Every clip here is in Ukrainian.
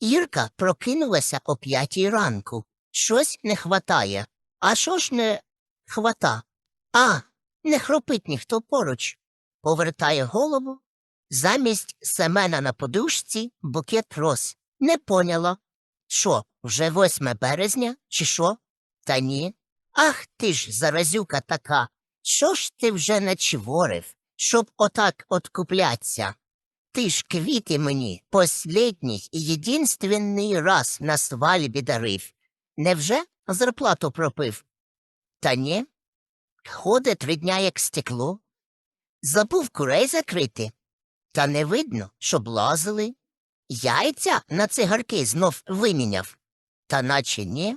Ірка прокинулася о п'ятій ранку. Щось не хватає. А що ж не хвата? А, не хропить ніхто поруч. Повертає голову. Замість Семена на подушці букет роз. Не поняла. Що, вже 8 березня, чи що? Та ні. Ах ти ж, заразюка така. Що ж ти вже начворив, щоб отак откупляться? Ти ж квіти мені послідній і єдинственний раз на свадьбі дарив. Невже зарплату пропив? Та ні. Ходить три дня як стекло. Забув курей закрити. Та не видно, щоб лазили. Яйця на цигарки знов виміняв. Та наче ні.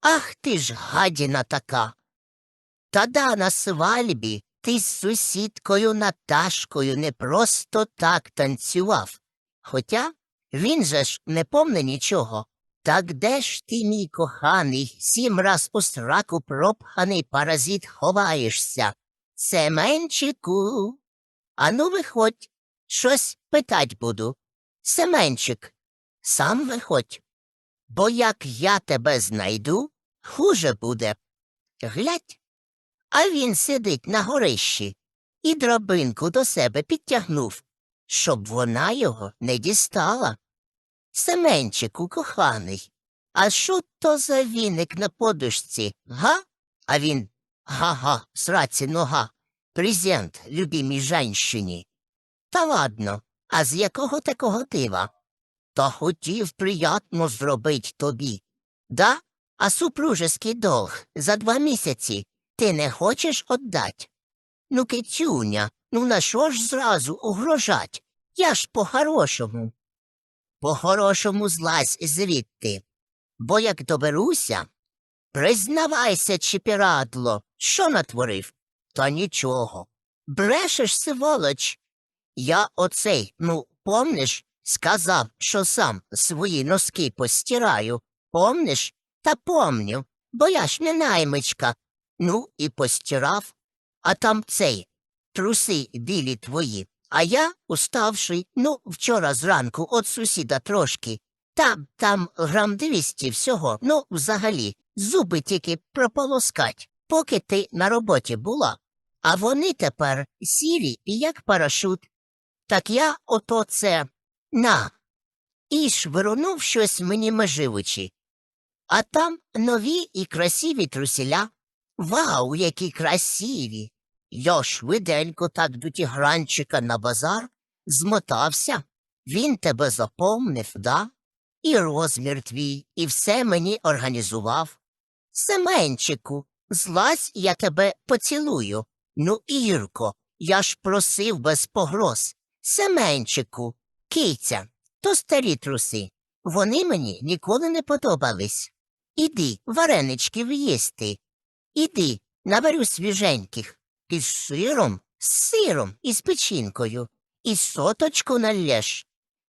Ах ти ж гадіна така. Та да на свальбі ти з сусідкою Наташкою не просто так танцював. Хоча він же ж не помне нічого. Так де ж ти, мій коханий, сім раз у сраку пропханий паразит ховаєшся? Семенчику. Ану виходь, щось питать буду. Семенчик, сам виходь. Бо як я тебе знайду, хуже буде. Глядь, а він сидить на горищі і драбинку до себе підтягнув, щоб вона його не дістала. Семенчику, коханий, а що то за віник на подушці, га? А він га-га, сраці нога, презент любімій женщині. Та ладно, а з якого такого дива? Та хотів приятно зробить тобі. Да? А супружеский долг за два місяці ти не хочеш отдать? Ну, кицюня, ну на що ж зразу угрожать? Я ж по-хорошому. По-хорошому злазь звідти. Бо як доберуся, признавайся, чіпірадло, що натворив? Та нічого. Брешеш, сволоч. Я оцей, ну, помниш, сказав, що сам свої носки постираю. Помниш? Та помню, бо я ж не наймичка. Ну, і постирав. А там цей, труси білі твої. А я, уставший, ну, вчора зранку от сусіда трошки. Там, там грам двісті всього, ну, взагалі, зуби тільки прополоскать, поки ти на роботі була. А вони тепер сірі і як парашут. Так я ото це на. І швирунув щось мені меживичі. А там нові і красиві трусіля. Вау, які красиві! Я швиденько так до тігранчика на базар змотався. Він тебе запомнив, да? І розмір твій, і все мені організував. Семенчику, злазь, я тебе поцілую. Ну, Ірко, я ж просив без погроз. Семенчику, киця, то старі труси. Вони мені ніколи не подобались. Іди, варенички в'їсти. Іди, наберу свіженьких. Із сиром, з сиром і з печінкою. І соточку налєш.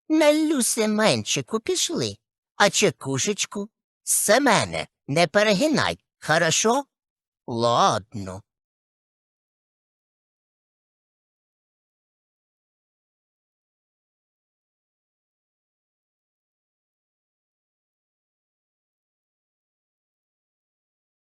Налю Семенчику пішли. А чекушечку? Семене, не перегинай, хорошо? Ладно.